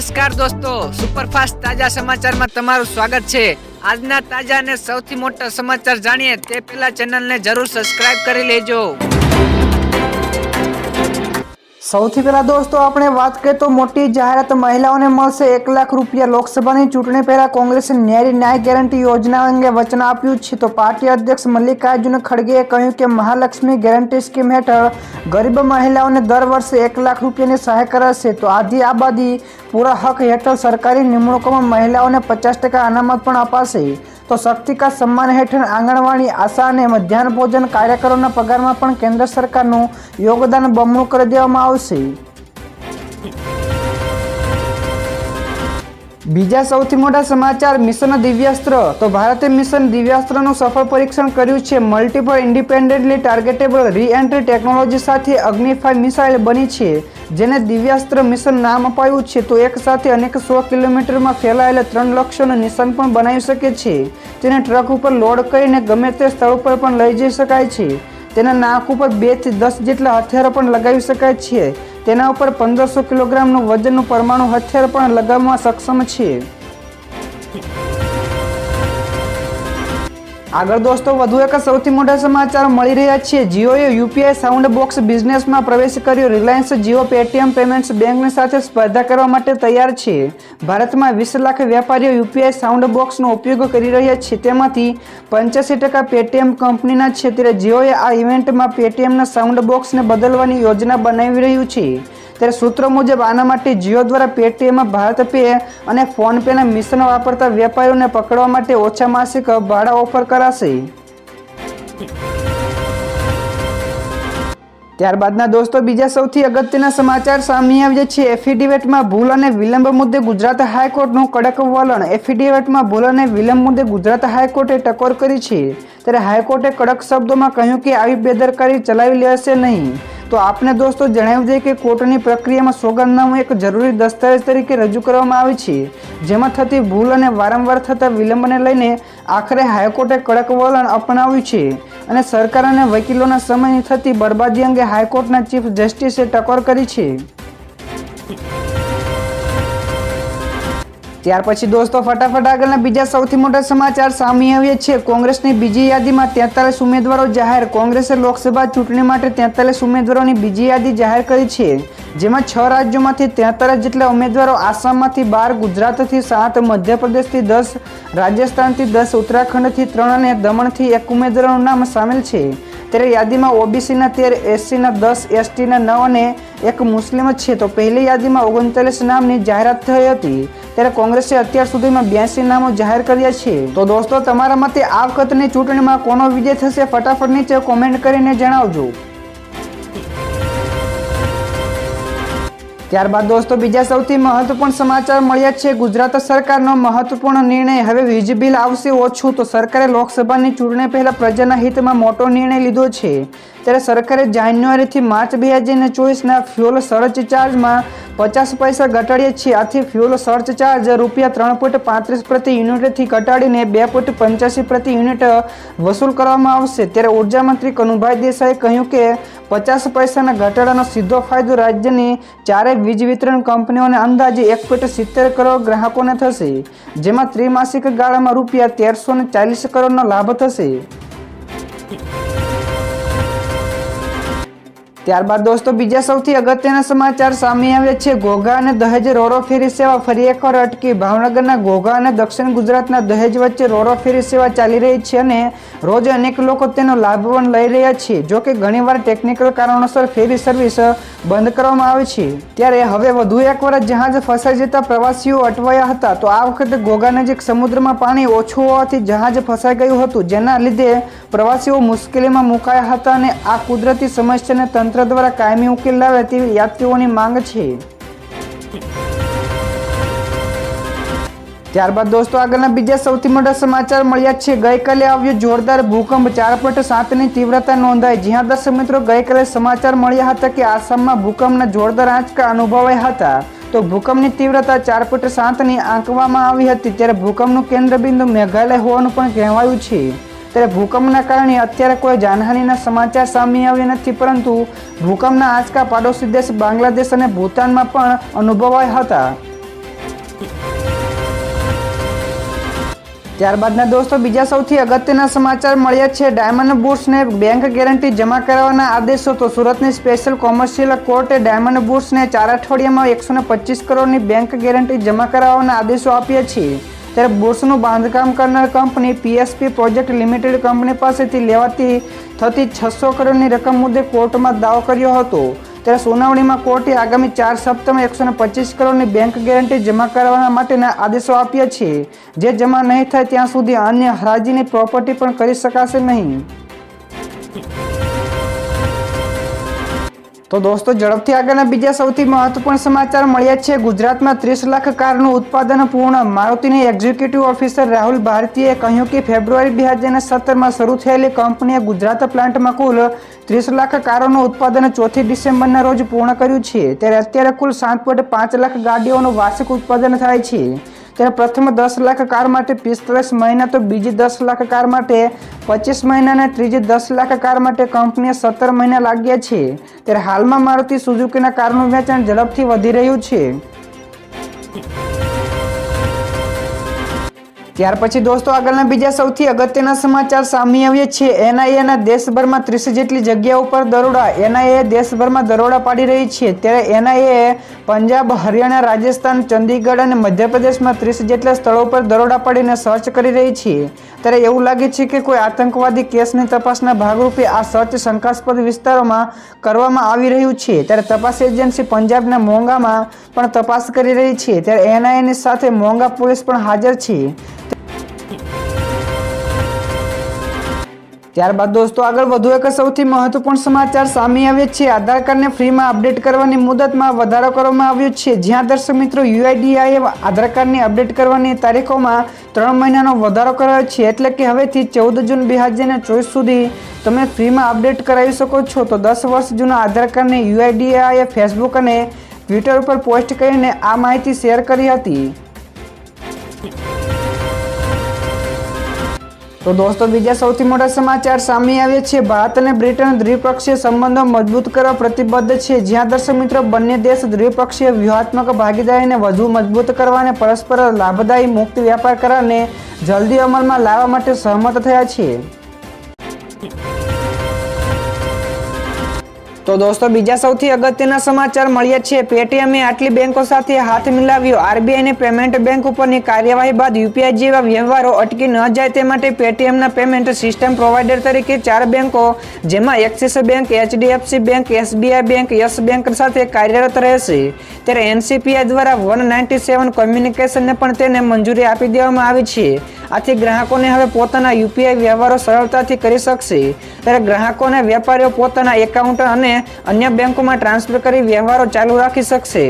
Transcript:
નમસ્કાર દોસ્તો, સુપરફાસ્ટ તાજા સમાચારમાં તમારું સ્વાગત છે. આજના તાજા અને સૌથી મોટા સમાચાર જાણીએ તે પહેલા ચેનલને જરૂર સબસ્ક્રાઇબ કરી લેજો. સૌથી પહેલા દોસ્તો, આપણે વાત કરીએ તો મોટી જાહેરાત મહિલાઓને મળશે એક લાખ રૂપિયા લોકસભાની ચૂંટણી પહેલા કોંગ્રેસે ન્યાય ન્યાય ગેરંટી યોજના અંગે વચન આપ્યું છે. તો પાર્ટી અધ્યક્ષ મલ્લિકાર્જુન ખડગેએ કહ્યું કે મહાલક્ષ્મી ગેરંટી સ્કીમ હેઠળ ગરીબ મહિલાઓને દર વર્ષે એક લાખ રૂપિયાની સહાય કરાશે. તો આધી આબાદી પૂરા હક હેઠળ સરકારી નિમણૂકોમાં મહિલાઓને પચાસ ટકા અનામત પણ અપાશે. તો શક્તિકા સન્માન હેઠળ આંગણવાડી, આશા અને મધ્યાહન ભોજન કાર્યકરોના પગારમાં પણ કેન્દ્ર સરકારનું યોગદાન બમણું કરી દેવામાં આવશે. બીજા સૌથી મોટા સમાચાર, મિશન દિવ્યાસ્ત્ર. તો ભારતે મિશન દિવ્યાસ્ત્રનું સફળ પરીક્ષણ કર્યું છે. Multiple independently targetable reentry technology સાથે અગ્નિફાય મિસાઇલ બની છે, જેને દિવ્યાસ્ત્ર મિશન નામ અપાયું છે. તો એક સાથે અનેક સો કિલોમીટરમાં ફેલાયેલા ત્રણ લક્ષ્યોનું નિશાન પણ બનાવી શકે છે. તેને ટ્રક ઉપર લોડ કરીને ગમે તે સ્થળ પર પણ લઈ જઈ શકાય છે. તેના નાક ઉપર બેથી દસ જેટલા હથિયારો પણ લગાવી શકાય છે. તેના ઉપર પંદરસો કિલોગ્રામનું વજનનું પરમાણુ હથિયાર પણ લગાવવામાં સક્ષમ છે આગળ દોસ્તો, વધુ એક સૌથી મોટા સમાચાર મળી રહ્યા છે. જીઓએ યુપીઆઈ સાઉન્ડ બોક્સ બિઝનેસમાં પ્રવેશ કર્યો. રિલાયન્સ જીઓ પેટીએમ પેમેન્ટ્સ બેંકની સાથે સ્પર્ધા કરવા માટે તૈયાર છે. ભારતમાં વીસ લાખ વેપારીઓ યુપીઆઈ સાઉન્ડ બોક્સનો ઉપયોગ કરી રહ્યા છે. તેમાંથી પંચ્યાસી ટકા પેટીએમ કંપનીના છે. ત્યારે જીઓએ આ ઇવેન્ટમાં પેટીએમના સાઉન્ડ બોક્સને બદલવાની યોજના બનાવી રહ્યું છે. ત્યારે સૂત્રો મુજબ આના માટે જીઓ દ્વારા પેટીએમમાં ભારત પે અને ફોનપેના મિશ્રણ વાપરતા વેપારીઓને પકડવા માટે ઓછા માસિક ભાડા ઓફર કરાશે. ત્યારબાદના દોસ્તો, બીજા સૌથી અગત્યના સમાચાર સામે આવ્યા છે. એફિડેવિટમાં ભૂલ અને વિલંબ મુદ્દે ગુજરાત હાઈકોર્ટનું કડક વલણ. એફિડેવિટમાં ભૂલ અને વિલંબ મુદ્દે ગુજરાત હાઈકોર્ટે ટકોર કરી છે. ત્યારે હાઈકોર્ટે કડક શબ્દોમાં કહ્યું કે આવી બેદરકારી ચલાવી લેશે નહીં. તો આપને દોસ્તો જણાવી દઈએ કે કોર્ટની પ્રક્રિયામાં સોગંદનામું એક જરૂરી દસ્તાવેજ તરીકે રજૂ કરવામાં આવે છે, જેમાં થતી ભૂલ અને વારંવાર થતા વિલંબને લઈને આખરે હાઈકોર્ટે કડક વલણ અપનાવ્યું છે અને સરકાર અને વકીલોના સમયની થતી બરબાદી અંગે હાઈકોર્ટના ચીફ જસ્ટિસે ટકોર કરી છે. ત્યાર પછી દોસ્તો, ફટાફટ આગળના બીજા સૌથી મોટા સમાચાર સામે આવ્યા છે. કોંગ્રેસની બીજી યાદીમાં તેતાલીસ ઉમેદવારો જાહેર. કોંગ્રેસે લોકસભા ચૂંટણી માટે તેતાલીસ ઉમેદવારોની બીજી યાદી જાહેર કરી છે. જેમાં છ રાજ્યોમાંથી તેતાલીસ જેટલા ઉમેદવારો આસામમાંથી બાર, ગુજરાતથી સાત, મધ્યપ્રદેશથી દસ, રાજસ્થાનથી દસ, ઉત્તરાખંડથી ત્રણ અને દમણથી એક ઉમેદવારોનું નામ સામેલ છે. ત્યારે યાદીમાં ઓબીસીના તેર, એસસીના દસ, એસટીના નવ અને એક મુસ્લિમ જ છે. તો પહેલી યાદીમાં ઓગણચાલીસ નામની જાહેરાત થઈ હતી. ત્યારે કોંગ્રેસે અત્યાર સુધીમાં બ્યાસી નામો જાહેર કર્યા છે. તો દોસ્તો, તમારા મતે આ વખતની ચૂંટણીમાં કોનો વિજય થશે? ફટાફટ નીચે કોમેન્ટ કરીને જણાવજો. ત્યારબાદ દોસ્તો, બીજા સૌથી મહત્વપૂર્ણ સમાચાર મળ્યા છે. ગુજરાત સરકારનો મહત્વપૂર્ણ નિર્ણય. હવે વીજ બિલ આવશે ઓછું. તો સરકારે લોકસભાની ચૂંટણી પહેલા પ્રજાના હિતમાં મોટો નિર્ણય લીધો છે. ત્યારે સરકારે જાન્યુઆરીથી માર્ચ બે હજાર ચોવીસના ફ્યુઅલ સર્ચ ચાર્જમાં પચાસ પૈસા ઘટાડીએ છીએ. આથી ફ્યુઅલ સર્ચ ચાર્જ રૂપિયા ત્રણ પોઈન્ટ પાંત્રીસ પ્રતિ યુનિટથી ઘટાડીને બે પોઈન્ટ પંચ્યાસી પ્રતિ યુનિટ વસૂલ કરવામાં આવશે. ત્યારે ઊર્જા મંત્રી કનુભાઈ દેસાઈએ કહ્યું કે પચાસ પૈસાના ઘટાડાનો સીધો ફાયદો રાજ્યની ચારે વીજ વિતરણ કંપનીઓને અંદાજે એક પોઈન્ટ સિત્તેર કરોડ ગ્રાહકોને થશે, જેમાં ત્રિમાસિક ગાળામાં રૂપિયા તેરસો ને ચાલીસ કરોડનો લાભ થશે. ત્યારબાદ દોસ્તો, બીજા સૌથી અગત્યના સમાચાર સામે આવ્યા છે. ઘોઘા અને દહેજ રોરો ફેરી સેવા ફરી એકવાર અટકી. ભાવનગરના ઘોઘા અને દક્ષિણ ગુજરાતના દહેજ વચ્ચે રોરો ફેરી સેવા ચાલી રહી છે અને રોજ અનેક લોકો તેનો લાભ પણ લઈ રહ્યા છે. જો કે ઘણીવાર ટેકનિકલ કારણોસર ફેરી સર્વિસ બંધ કરવામાં આવે છે. ત્યારે હવે વધુ એકવાર જહાજ ફસાઈ જતા પ્રવાસીઓ અટવાયા હતા. તો આ વખતે ઘોઘા નજીક સમુદ્રમાં પાણી ઓછું હોવાથી જહાજ ફસાઈ ગયું હતું. જેના લીધે પ્રવાસીઓ મુશ્કેલીમાં મુકાયા હતા અને આ કુદરતી સમસ્યાને તંત્ર દ્વારા કાયમી ઉકેલ લાવે તેવી યાત્રીઓની માંગ છે. ત્યારબાદ દોસ્તો, આગળના બીજા સૌથી મોટા સમાચાર મળ્યા છે. ગઈકાલે આવ્યો જોરદાર ભૂકંપ ચાર પોઈન્ટ સાતની તીવ્રતા નોંધાઈ. જ્યાં દર્શક મિત્રો, ગઈકાલે સમાચાર મળ્યા હતા કે આસામમાં ભૂકંપના જોરદાર આંચકા અનુભવાયા હતા. તો ભૂકંપની તીવ્રતા ચાર પોઈન્ટ સાતની આંકવામાં આવી હતી. ત્યારે ભૂકંપનું કેન્દ્રબિંદુ મેઘાલય હોવાનું પણ કહેવાયું છે. ત્યારે ભૂકંપના કારણે અત્યારે કોઈ જાનહાનિના સમાચાર સામે આવ્યા નથી, પરંતુ ભૂકંપના આંચકા પાડોશી દેશ બાંગ્લાદેશ અને ભૂતાનમાં પણ અનુભવાયા હતા. ત્યારબાદના દોસ્તો, બીજા સૌથી અગત્યના સમાચાર મળ્યા છે. ડાયમંડ બુટ્સને બેંક ગેરંટી જમા કરાવવાના આદેશો, તો સુરતની સ્પેશિયલ કોમર્શિયલ કોર્ટે ડાયમંડ બુટ્સને ચાર અઠવાડિયામાં એકસો પચીસ કરોડની બેંક ગેરંટી જમા કરાવવાના આદેશો આપ્યા છે. ત્યારે બોર્સનું બાંધકામ કરનાર company PSP project limited company પાસેથી લેવાતી થતી છસો કરોડની રકમ મુદ્દે કોર્ટમાં દાવો કર્યો હતો. ત્યારે સુનાવણીમાં કોર્ટે આગામી ચાર સપ્તાહમાં એકસો ને પચીસ કરોડની બેંક ગેરંટી જમા કરાવવા માટેના આદેશો આપ્યા છે. જે જમા નહીં થાય ત્યાં સુધી અન્ય હરાજીની પ્રોપર્ટી પણ કરી શકાશે નહીં. તો દોસ્તો, ઝડપથી આગળના બીજા સૌથી મહત્વપૂર્ણ સમાચાર મળ્યા છે. ગુજરાતમાં ત્રીસ લાખ કારનું ઉત્પાદન પૂર્ણ. મારુતિના એક્ઝિક્યુટિવ ઓફિસર રાહુલ ભારતીએ કહ્યું કે ફેબ્રુઆરી બે હજાર સત્તરમાં શરૂ થયેલી કંપનીએ ગુજરાત પ્લાન્ટમાં કુલ ત્રીસ લાખ કારોનું ઉત્પાદન ચોથી ડિસેમ્બરના રોજ પૂર્ણ કર્યું છે. ત્યારે અત્યારે કુલ સાત પોઈન્ટ પાંચ લાખ ગાડીઓનું વાર્ષિક ઉત્પાદન થાય છે. ત્યારે પ્રથમ દસ લાખ કાર માટે પિસ્તાલીસ મહિના, તો બીજી દસ લાખ કાર માટે પચીસ મહિના અને ત્રીજી દસ લાખ કાર માટે કંપનીએ સત્તર મહિના લાગ્યા છે. ત્યારે હાલમાં મારુતિ સુઝુકીના કારનું વેચાણ ઝડપથી વધી રહ્યું છે. ત્યાર પછી દોસ્તો આગળના બીજા સૌથી અગત્યના સમાચાર સામે આવ્યા છે. એનઆઈએના દેશભરમાં ત્રીસ જેટલી જગ્યાઓ પર દરોડા. એનઆઈએ દેશભરમાં દરોડા પાડી રહી છે. ત્યારે એનઆઈએ પંજાબ, હરિયાણા, રાજસ્થાન, ચંદીગઢ અને મધ્યપ્રદેશમાં ત્રીસ જેટલા સ્થળો પર દરોડા પાડીને સર્ચ કરી રહી છે. ત્યારે એવું લાગે છે કે કોઈ આતંકવાદી કેસની તપાસના ભાગરૂપે આ સર્ચ શંકાસ્પદ વિસ્તારોમાં કરવામાં આવી રહ્યું છે. ત્યારે તપાસ એજન્સી પંજાબના મોંઘામાં પણ તપાસ કરી રહી છે. ત્યારે એનઆઈએની સાથે મોંઘા પોલીસ પણ હાજર છે. ત્યારબાદ દોસ્તો, આગળ વધુ એક સૌથી મહત્વપૂર્ણ સમાચાર સામે આવે છે. આધાર કાર્ડને ફ્રીમાં અપડેટ કરવાની મુદતમાં વધારો કરવામાં આવ્યો છે. જ્યાં દર્શક મિત્રો યુઆઈડીઆઈએ આધાર કાર્ડને અપડેટ કરવાની તારીખોમાં ત્રણ મહિનાનો વધારો કરાયો છે. એટલે કે હવેથી ચૌદ જૂન બે હજાર ચોવીસ સુધી તમે ફ્રીમાં અપડેટ કરાવી શકો છો. તો દસ વર્ષ જૂના આધાર કાર્ડને યુઆઈડીઆઈએ ફેસબુક અને ટ્વિટર ઉપર પોસ્ટ કરીને આ માહિતી શેર કરી હતી. તો દોસ્તો, બીજા સૌથી મોટા સમાચાર સામે આવ્યા છે. ભારત અને બ્રિટન દ્વિપક્ષીય સંબંધો મજબૂત કરવા પ્રતિબદ્ધ છે. જ્યાં દર્શક મિત્રો, બંને દેશ દ્વિપક્ષીય વ્યૂહાત્મક ભાગીદારીને વધુ મજબૂત કરવા અને પરસ્પર લાભદાયી મુક્ત વ્યાપાર કરારને જલ્દી અમલમાં લાવવા માટે સહમત થયા છે. તો દોસ્તો, બીજા સૌથી અગત્યના સમાચાર મળ્યા છે. પેટીએમે આટલી બેંકો સાથે હાથ મિલાવ્યો. આરબીઆઈની પેમેન્ટ બેંક ઉપરની કાર્યવાહી બાદ યુપીઆઈ જેવા વ્યવહારો અટકી ન જાય તે માટે પેટીએમના પેમેન્ટ સિસ્ટમ પ્રોવાઈડર તરીકે ચાર બેંકો, જેમાં Axis bank, HDFC bank, SBI bank, yes bank સાથે કાર્યરત રહેશે. ત્યારે એનસીપીઆઈ દ્વારા વન નાઇન્ટી સેવન કોમ્યુનિકેશનને પણ તેને મંજૂરી આપી દેવામાં આવી છે. આથી ગ્રાહકોને હવે પોતાના યુપીઆઈ વ્યવહારો સરળતાથી કરી શકશે. ત્યારે ગ્રાહકોને વેપારીઓ પોતાના એકાઉન્ટ અને અન્ય બેંકોમાં ટ્રાન્સફર કરી વ્યવહારો ચાલુ રાખી શકશે.